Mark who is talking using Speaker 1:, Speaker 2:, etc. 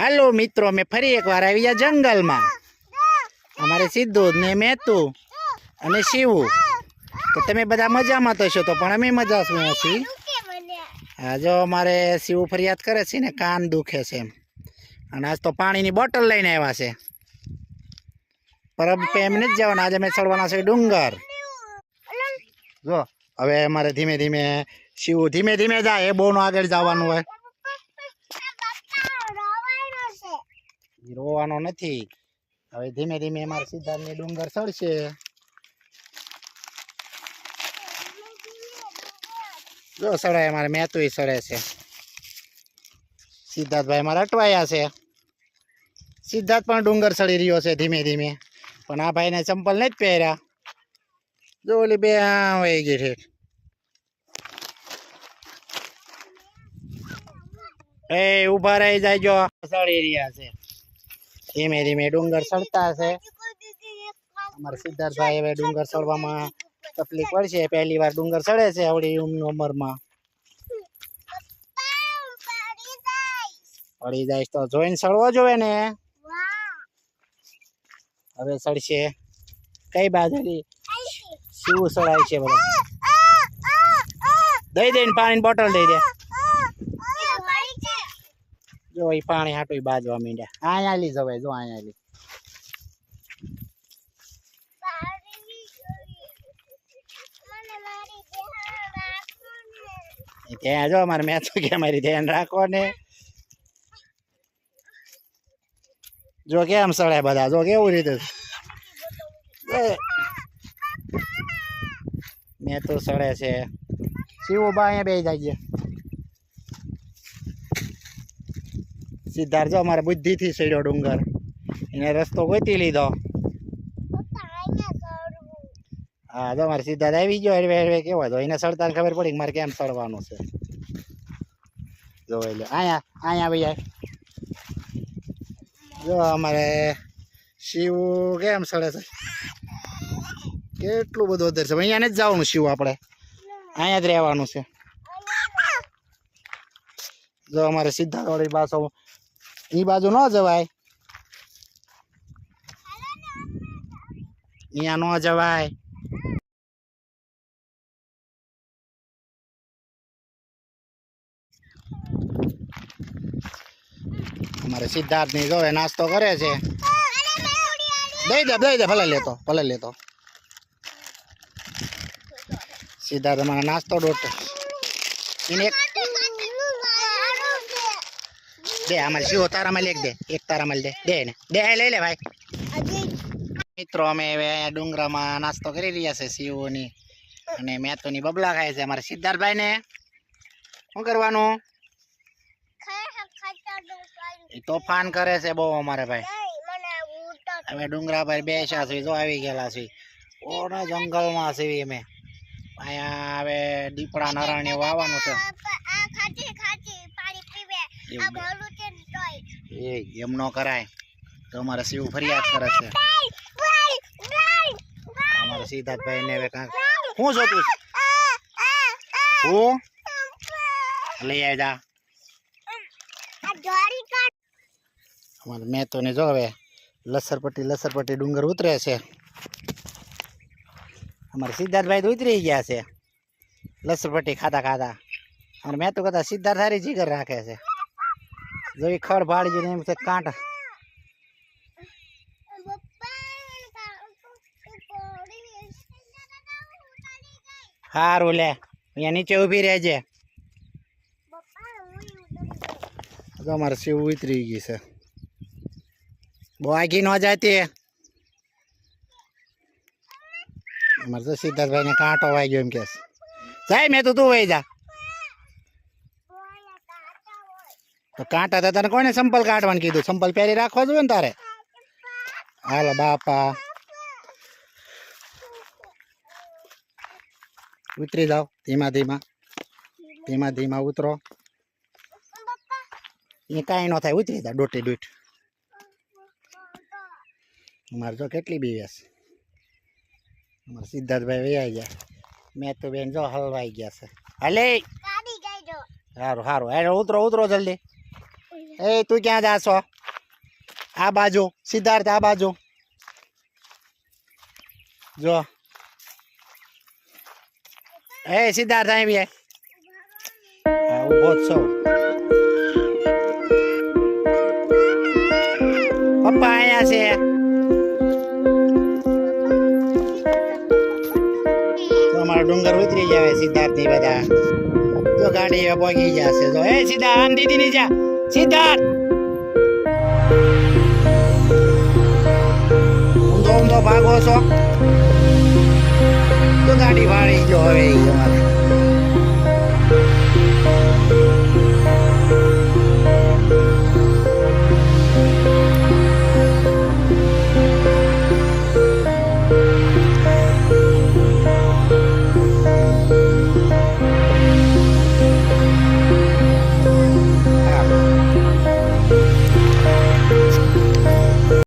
Speaker 1: હાલો મિત્રો, અમે ફરી એકવાર આવી ગયા જંગલમાં. અમારે સિદ્ધુ ને મેતુ અને શિવું. તો તમે બધા મજામાં તો છો તો પણ અમે મજા શું છીએ હા, જો અમારે શિવ ફરિયાદ કરે છે ને, કાન દુખે છે એમ. અને આજ તો પાણીની બોટલ લઈને આવ્યા છે. પરબ એમ નથી જવાના, આજે અમે ચડવાના છે ડુંગર. જો, હવે અમારે ધીમે ધીમે શિવ ધીમે ધીમે જાય, એ બહુ નો આગળ જવાનું હોય. રોવાનો નથી. હવે ધીમે ધીમે અમારે સિદ્ધાર્થની ડુંગર ચડશે જો સડાય અમારે મેતુય સડે છે. સિદ્ધાર્થભાઈ અમારે અટવાયા છે. સિદ્ધાર્થ પણ ડુંગર સડી રહ્યો છે ધીમે ધીમે. પણ આ ભાઈને ચંપલ નથી પહેર્યા. જો ઓલી બે હા વહી ગઈ છે. એ ઊભા રહી જાય જો સડી રહ્યા છે. ધીમે ધીમે ડુંગર ચડતા છે અમારા સિદ્ધાર્થભાઈ હવે ડુંગર ચડવામાં તકલીફ પડશે. પહેલી વાર ડુંગર ચડે છે આવડી ઉંમરમાં. પડી જાય તો જોઈને ચડવો જોવે ને. હવે ચડશે કઈ બાજુ શું ચડાય છે બધા? દઈ દઈને પાણીની બોટલ દઈ દે. જો એ પાણી હાટું બાજવા માંડ્યા. અહીંયા લી જવાય, જો અહીંયા લી ત્યાં જો અમારે મેં તો કે અમારી ધ્યાન રાખો ને. જો કેમ સળે બધા? જો કેવું રીતે? મેં તો સડે છે. શિવો બા અહીંયા બે જાય સિદ્ધાર્થ જો અમારે બુદ્ધિથી સડ્યો ડુંગર. એને રસ્તો ગોતી લીધો. હા તો મારે સિદ્ધાર્થ આવી ગયો હેડવે હેડવે કેવો. હતો એને સડતાને ખબર પડી મારે કેમ સડવાનું છે. જો એટલે અહીંયા અહીંયા ભાઈ જો અમારે શિવ કેમ સડે છે? કેટલું બધું અધર છે. અહીંયા જ જવાનું શિવ આપણે. અહીંયા જ રહેવાનું છે. જો અમારે સિદ્ધાર્થ વાળી પાછો એ બાજુ ન જવાય. અહીંયા ન જવાય. અમારે સિદ્ધાર્થની જોવે, નાસ્તો કરે છે. દઈ દે દઈ દે, ભલે લેતો ભલે લેતો. સિદ્ધાર્થ અમારે નાસ્તો ડોટ એને એક દે અમારે શિવો તારામાં લેખ દે. એક તારામાં દે દે ને દે લઈ લે ભાઈ. મિત્રો અમે હવે ડુંગરામાં નાસ્તો કરી રહ્યા છે શિવોની. અને મેથોની બબલા ખાય છે અમારા સિદ્ધાર્થભાઈ ને શું કરવાનું? એ તોફાન કરે છે બહુ અમારે ભાઈ. અમે ડુંગરા પર બેસ્યા છે જો આવી ગયેલા છે. ઓને જંગલમાં છીએ અમે. અહીંયા હવે દીપડા નારાયણ વાવવાનું છે. એ એમ ન કરાય. તો અમારે શિવ ફરિયાદ કરે છે. અમારે સિદ્ધાર્થભાઈ ને હવે કાંક શું જોતું? હું? લઈ આવ્યા અમારે મેં તો ને જો હવે લસરપટ્ટી લસરપટ્ટી ડુંગર ઉતરે છે. અમારે સિદ્ધાર્થભાઈ તો ઉતરી ગયા છે. લસરપટ્ટી ખાતા ખાતા અને મેં તો કદાચ સિદ્ધાર્થ હારી જીગર રાખે છે. જો એ ખડ ભાડી જઈને એમ છે કાંટા સારું લે, અહીંયા નીચે ઊભી રહેજે. તો અમારે શિવ ઉતરી ગઈ છે. બહુ આગી ન જાતી. અમારે તો સિદ્ધાર્થભાઈ ને કાંટો વાગ્યો એમ કે. જાય મેં તો તું વહી જા. તો કાંટા તો તને કોને સંપલ કાઢવાનું કીધું? સંપલ પહેરી રાખવા જોઈએ ને તારે? હાલો બાપા. ઉતરી જાઓ. ધીમા ધીમા. ધીમા ધીમા ઉતરો. એ કાંઈ ન થાય. ઉતરી જાય દોટી દોટ અમારે જો કેટલી બી વેસ અમારે સિદ્ધાર્થભાઈ વૈયા ગયા. મેં તો બેન જો હલવાઈ ગયા છે. હાલે. સારું સારું ઉતરો ઉતરો જલ્દી. એ, તું ક્યાં જાશો આ બાજુ, સિદ્ધાર્થ, આ બાજુ. જો. એ, સિદ્ધાર્થ, અહીં બી ઊભો જ છો. પપ્પા અહીંયા છે. તો ડુંગર ઉતરી જાય સિદ્ધાર્થ બધા. તો ગાડી પહોંચી જશે તો એ સીધા આમ દીદી ની જા. સિદ્ધાર્થ ઊંધો ઊંધો ભાગો છો તો ગાડી વાળી ગયો હવે ઈ અમારે